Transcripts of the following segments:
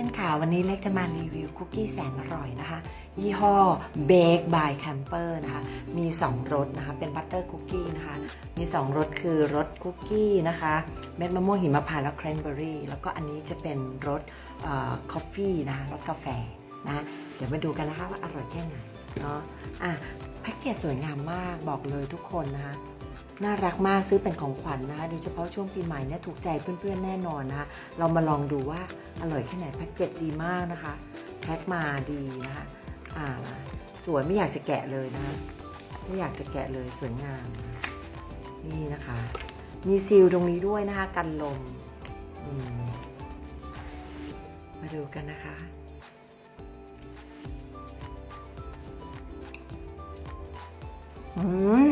พื่อนๆค่ะ วันนี้เล็กจะมารีวิวคุกกี้แสนอร่อยนะคะ ยี่ห้อ Bake by Camper นะคะ มี 2รสนะคะ เป็นบัตเตอร์คุกกี้นะคะ มี 2รสคือรสคุกกี้นะคะ เม็ดมะม่วงหิมพานต์และแครนเบอรี่ แล้วก็อันนี้จะเป็นรสคอฟฟี่นะคะรสกาแฟนะเดี๋ยวมาดูกันนะคะว่าอร่อยแค่ไหนเนาะอะแพ็กเกจสวยงามมากบอกเลยทุกคนนะคะ น่ารักมากซื้อเป็นของขวัญนะคะโดยเฉพาะช่วงปีใหม่เนี่ยถูกใจเพื่อนๆแน่นอนนะคะเรามาลองดูว่าอร่อยแค่ไหนแพ็กเกจดีมากนะคะแพ็คมาดีนะคะอ่าสวยไม่อยากจะแกะเลยนะคะไม่อยากจะแกะเลยสวยงามนี่นะคะ มีซีลตรงนี้ด้วยนะคะ กันลมมมาดูกันนะคะอื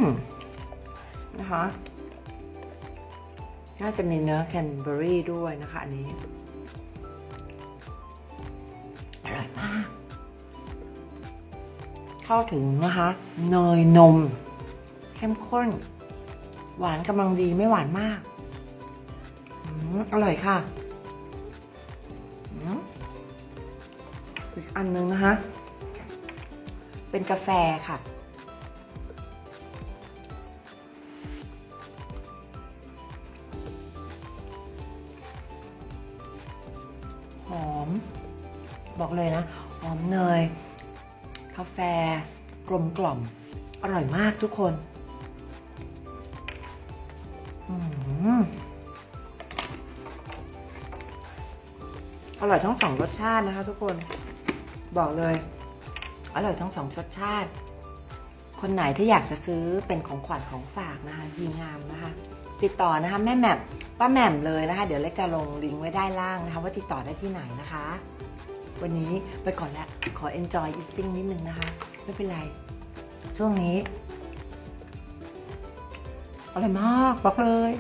ม นะคะ น่าจะมีเนื้อแคนเบอรี่ด้วยนะคะอันนี้ อร่อยมาก เข้าถึงนะคะเนยนม เข้มข้น หวานกำลังดีไม่หวานมาก อร่อยค่ะอีกอันนึงนะคะ เป็นกาแฟค่ะ หอม บอกเลยนะ หอมเนย กาแฟ กลมกล่อม อร่อยมากทุกคนอร่อยทั้งสองรสชาตินะคะ ทุกคน บอกเลย อร่อยทั้งสองรสชาติ คนไหนที่อยากจะซื้อเป็นของขวัญของฝากนะคะดีงามนะคะ ติดต่อนะคะ แม่แม่ ป้าแหม่มเลยนะคะ เดี๋ยวเล็กจะลงลิงก์ไว้ด้านล่างนะคะ ว่าติดต่อได้ที่ไหนนะคะ วันนี้ไปก่อนแล้วขอ enjoy eating นิดนึงนะคะ ไม่เป็นไร ช่วงนี้อร่อยมากบอกเลย